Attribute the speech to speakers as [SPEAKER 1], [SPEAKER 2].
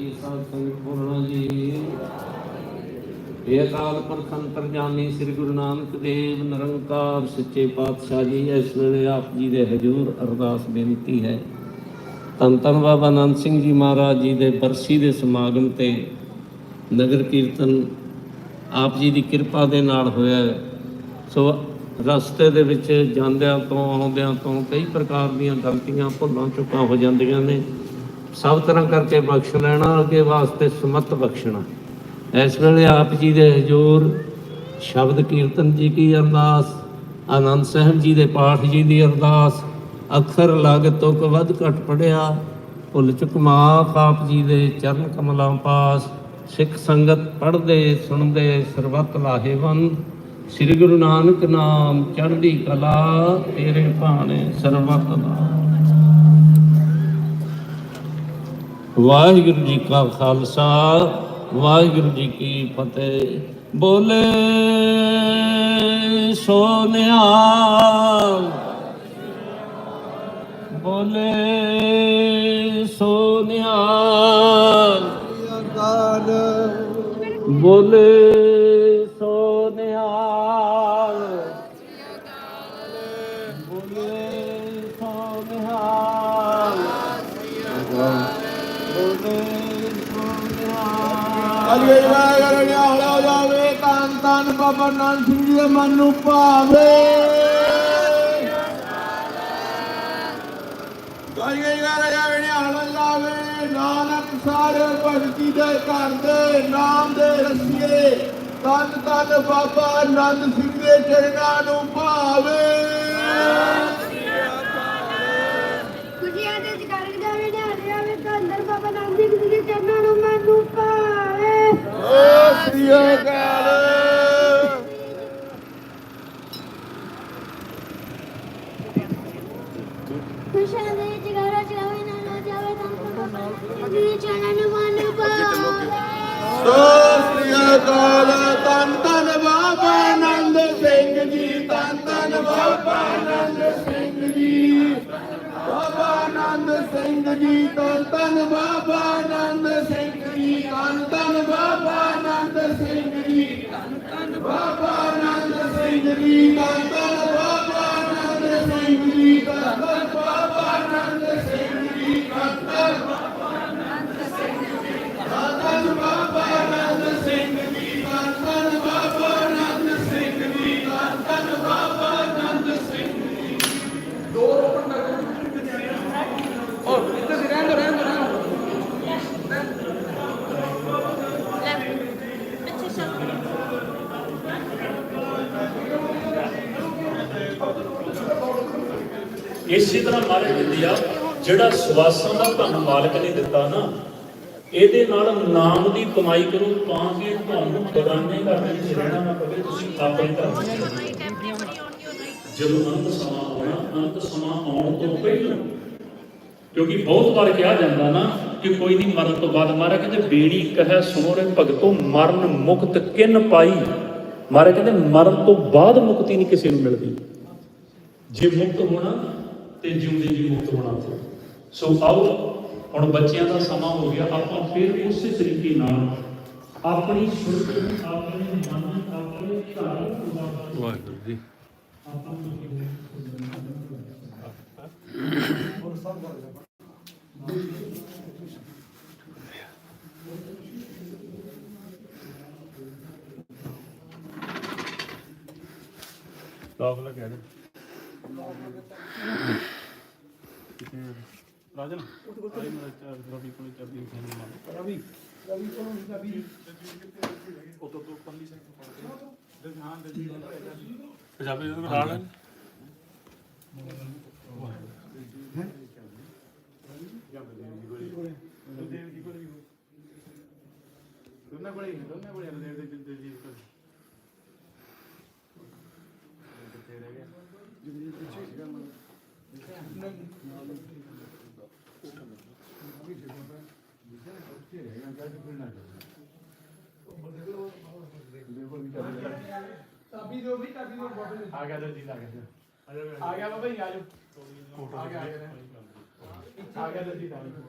[SPEAKER 1] ਜੀ, ਸਾਧ ਸੰਗਤ ਬੋਲਣਾ ਜੀ। ਇਹ ਅਕਾਲ ਪੁਰਖ ਅੰਤਰਜਾਮੀ ਸ੍ਰੀ ਗੁਰੂ ਨਾਨਕ ਦੇਵ, ਨਿਰੰਕਾਰ ਸੱਚੇ ਪਾਤਸ਼ਾਹ ਜੀ, ਇਸ ਵੇਲੇ ਆਪ ਜੀ ਦੇ ਹਜ਼ੂਰ ਅਰਦਾਸ ਬੇਨਤੀ ਹੈ। ਧੰਨ ਧੰਨ ਬਾਬਾ ਆਨੰਦ ਸਿੰਘ ਜੀ ਮਹਾਰਾਜ ਜੀ ਦੇ ਬਰਸੀ ਦੇ ਸਮਾਗਮ ਤੇ ਨਗਰ ਕੀਰਤਨ ਆਪ ਜੀ ਦੀ ਕਿਰਪਾ ਦੇ ਨਾਲ ਹੋਇਆ ਹੈ। ਸੋ ਰਸਤੇ ਦੇ ਵਿੱਚ ਜਾਂਦਿਆਂ ਤੋਂ ਆਉਂਦਿਆਂ ਤੋਂ ਕਈ ਪ੍ਰਕਾਰ ਦੀਆਂ ਗਲਤੀਆਂ ਭੁੱਲਾਂ ਚੁੱਕਾਂ ਹੋ ਜਾਂਦੀਆਂ ਨੇ। ਸਭ ਤਰ੍ਹਾਂ ਕਰਕੇ ਬਖਸ਼ ਲੈਣਾ, ਅੱਗੇ ਵਾਸਤੇ ਸਮਤ ਬਖਸ਼ਣਾ। ਇਸ ਵੇਲੇ ਆਪ ਜੀ ਦੇ ਹਜ਼ੂਰ ਸ਼ਬਦ ਕੀਰਤਨ ਜੀ ਕੀ ਅਰਦਾਸ, ਆਨੰਦ ਸਾਹਿਬ ਜੀ ਦੇ ਪਾਠ ਜੀ ਦੀ ਅਰਦਾਸ ਅਕਸਰ ਲਾਗਤ ਤੋਂ ਕੋ ਵੱਧ ਘਟ ਪੜਿਆ, ਭੁੱਲ ਚੁੱਕ ਮਾਫ ਆਪ ਜੀ ਦੇ ਚਰਨ ਕਮਲਾਂ ਪਾਸ, ਸਿੱਖ ਸੰਗਤ ਪੜ੍ਹਦੇ, ਸੁਣਦੇ, ਸਰਬੱਤ ਲਾਹੇਵੰਦ। ਸ੍ਰੀ ਗੁਰੂ ਨਾਨਕ ਨਾਮ ਚੜ੍ਹਦੀ ਕਲਾ, ਤੇਰੇ ਭਾਣੇ ਸਰਬੱਤ ਦਾ। ਵਾਹਿਗੁਰੂ ਜੀ ਕਾ ਖਾਲਸਾ, ਵਾਹਿਗੁਰੂ ਜੀ ਕੀ ਫਤਿਹ। ਬੋਲੇ ਸੋਨਿਆ। ਬੋਲੇ ਸੋਨਿਆ। ਬੋਲੇ ਸੋਨਿਆ। ਬੋਲੇ ਸੋਨਿਆ।
[SPEAKER 2] ਅਗੇ ਵਾਗਰ ਨਿਹਾਲਾ ਜਾਵੇ ਤਨ ਤਨ ਬਾਬਾ ਨਾਨਕ ਸਿੰਘ ਜੀ ਦੇ ਮਨ ਨੂੰ ਭਾਵੇ। ਅਗੇ ਵਾਗਰ ਜਾਵੇ ਨਿਹਾਲਾ ਜਾਵੇ, ਨਾਨਕ ਸਾਰੇ ਭਗਤੀ ਦੇ ਘਰ ਦੇ ਨਾਮ ਦੇ ਰਸੀਏ। ਤਨ ਤਨ ਬਾਬਾ ਆਨੰਦ ਸਿੰਘ ਦੇ ਚਰਨਾਂ ਨੂੰ ਭਾਵੇ ਸ੍ਰੀ ਅਕਾਲ
[SPEAKER 3] ਖੁਸ਼ੀਆਂ ਦੇ ਜਗਾਰ ਜਾਵੇ ਨਿਹਾਲ ਜਾਵੇ ਧੰਦਰ ਬਾਬਾ ਨਾਨਕ ਸਿੰਘ ਜੀ ਦੇ ਚਰਨਾਂ ਨੂੰ ਮੈਨੂੰ ਪਾਵੇ
[SPEAKER 2] ਸਤਿ ਸ੍ਰੀ ਅਕਾਲ ਤਨ ਤਨ ਬਾਬਾ ਆਨੰਦ ਸਿੰਘ ਜੀ ਤਨ ਤਨ ਬਾਬਾ ਆਨੰਦ ਸਿੰਘ ਜੀ ਬਾਬਾ ਆਨੰਦ ਸਿੰਘ ਜੀ ਤਨ ਤਨ ਬਾਬਾ ਆਨੰਦ ਸਿੰਘ ਜੀ ਤਨ ਸਿੰਘ ਜੀ ਤਨ ਤਨ ਬਾਬਾ ਆਨੰਦ ਸਿੰਘ ਜੀ ਤਨ
[SPEAKER 4] ਇਸੇ ਤਰ੍ਹਾਂ ਮਾਰੇ ਦਿੰਦੀ ਆ, ਜਿਹੜਾ ਸਵਾਸਾਂ ਦਾ ਧਨ ਮਾਲਕ ਨੇ ਦਿੱਤਾ ਨਾ, ਇਹਦੇ ਨਾਲ ਨਾਮ ਦੀ ਕਮਾਈ ਕਰੋ ਤਾਂ ਕਿ ਤੁਹਾਨੂੰ ਬਗਾਨੇ ਘਰ ਦੇ ਵਿੱਚ ਰਹਿਣਾ ਨਾ ਪਵੇ, ਤੁਸੀਂ ਆਪਣੇ ਘਰ ਵਿੱਚ ਜਦੋਂ ਅੰਤ ਸਮਾਂ ਆਉਣਾ, ਅੰਤ ਸਮਾਂ ਆਉਣ ਤੋਂ ਪਹਿਲਾਂ, ਕਿਉਂਕਿ ਬਹੁਤ ਵਾਰ ਕਿਹਾ ਜਾਂਦਾ ਨਾ ਕਿ ਕੋਈ ਨਹੀਂ ਮਰਨ ਤੋਂ ਬਾਅਦ ਮਾਰਾ ਕਹਿੰਦੇ, ਬੇੜੀ ਕਹੈ ਸੁਣੋ ਰੇ ਭਗਤੋ ਮਰਨ ਮੁਕਤ ਕਿਨ ਪਾਈ? ਮਾਰਾ ਕਹਿੰਦੇ, ਮਰਨ ਤੋਂ ਬਾਅਦ ਮੁਕਤੀ ਨਹੀਂ ਕਿਸੇ ਨੂੰ ਮਿਲਦੀ। ਜੇ ਮੁਕਤ ਹੋਣਾ ਤੇ ਜਿਉਂਦੇ ਜੀ ਮੁਕਤ ਹੋਣਾ ਸੀ ਸੋ ਆਓ ਹੁਣ ਬੱਚਿਆਂ ਦਾ ਸਮਾਂ ਹੋ ਗਿਆ। ਆਪਾਂ ਫਿਰ ਉਸੇ ਤਰੀਕੇ ਨਾਲ ਆਪਣੀ ਸੁਰਤ ਆਪਣੇ ਮਨ ਆਪਣੇ ਘਰ
[SPEAKER 1] ਵਾਹਿਗੁਰੂ ਜੀ।
[SPEAKER 4] ਚਾਰ ਰਵੀ ਕੋਲ ਚਾਬੀ ਰਵੀ ਰਵੀ ਕੋਲ ਚਾਬੀ ਉਹ ਤੋਂ ਤੋਂ ਪੰਨੀ ਸੇ ਦੇ ਹਾਂ ਦੇ ਪੰਜਾਬੀ ਦੇ ਨਾਲ ਦੋਨਾਂ ਕੋਲੇ ਦੋਨਾਂ ਕੋਲੇ ਦੇ ਦੇ ਦੇ ਜੀ ਕਿੱਥੇ ਰਹਿ ਗਿਆ
[SPEAKER 2] ਚਾਬੀ ਦਿਓ ਵੀ ਚਾਬੀ ਦਿਓ ਬੋਤਲ
[SPEAKER 4] ਆ ਗਿਆ ਜੀ ਆ ਗਿਆ
[SPEAKER 2] ਆ ਗਿਆ ਬਾਬਾ ਜੀ ਆ ਜਾਓ ਆ ਗਿਆ ਆ ਗਿਆ ਆ ਗਿਆ ਜੀ ਆ ਗਿਆ